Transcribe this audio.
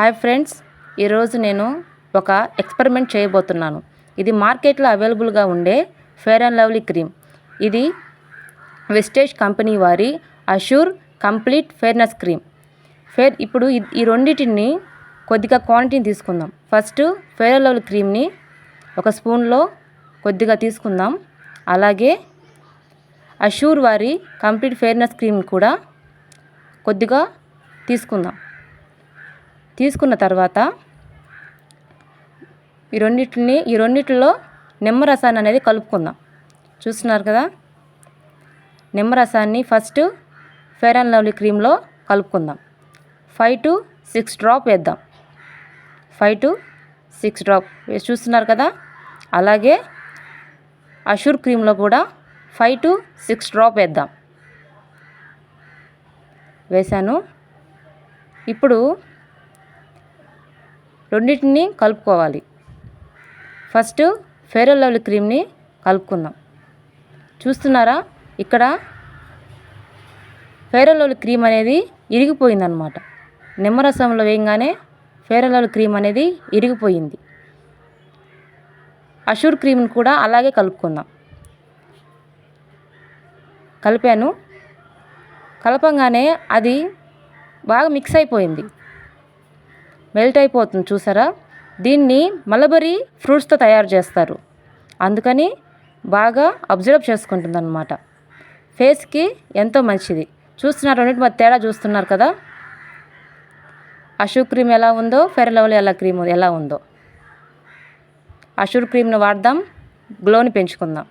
Hi friends ఈరోజు నేను ఒక ఎక్స్పెరిమెంట్ చేయబోతున్నాను. ఇది మార్కెట్లో అవైలబుల్గా ఉండే ఫేర్ అండ్ లవ్లీ క్రీమ్. ఇది వెస్టేజ్ కంపెనీ వారి Assure complete fairness cream. Fair ఇప్పుడు ఈ రెండింటిని కొద్దిగా క్వాంటిటీని తీసుకుందాం. ఫస్ట్ ఫేర్ అండ్ లవ్లీ క్రీమ్ని ఒక స్పూన్లో కొద్దిగా తీసుకుందాం. అలాగే అషూర్ వారి కంప్లీట్ ఫేర్నెస్ క్రీమ్ కూడా కొద్దిగా తీసుకుందాం. తీసుకున్న తర్వాత ఈ రెండిటిని ఈ రెండింటిలో నిమ్మరసాన్ని అనేది కలుపుకుందాం. చూస్తున్నారు కదా? నిమ్మరసాన్ని ఫస్ట్ ఫేర్ అండ్ లవ్లీ క్రీమ్లో కలుపుకుందాం. ఫైవ్ టు సిక్స్ డ్రాప్ వేద్దాం. ఫైవ్ టు సిక్స్ డ్రాప్ చూస్తున్నారు కదా? అలాగే అషూర్ క్రీమ్లో కూడా ఫైవ్ టు సిక్స్ డ్రాప్ వేద్దాం. వేశాను. ఇప్పుడు రెండింటిని కలుపుకోవాలి. ఫస్ట్ ఫేర్ అండ్ లవ్లీ క్రీమ్ని కలుపుకుందాం. చూస్తున్నారా? ఇక్కడ ఫేర్ అండ్ లవ్లీ క్రీమ్ అనేది ఇరిగిపోయిందనమాట నిమ్మరసంలో వేయగానే ఫేర్ అండ్ లవ్లీ క్రీమ్ అనేది ఇరిగిపోయింది. అషూర్ క్రీమ్ని కూడా అలాగే కలుపుకుందాం. కలిపాను. కలపంగానే అది బాగా మిక్స్ అయిపోయింది. మెల్ట్ అయిపోతుంది చూసారా? దీన్ని మలబరీ ఫ్రూట్స్తో తయారు చేస్తారు. అందుకని బాగా అబ్జర్వ్ చేసుకుంటుంది అనమాట ఫేస్కి ఎంతో మంచిది. చూస్తున్నారు రెండింటి మధ్య తేడా చూస్తున్నారు కదా? అషూ క్రీమ్ ఎలా ఉందో ఫెర్ లెవెల్ ఎలా క్రీమ్ ఎలా ఉందో. అషూర్ క్రీమ్ని వాడదాం గ్లోని పెంచుకుందాం.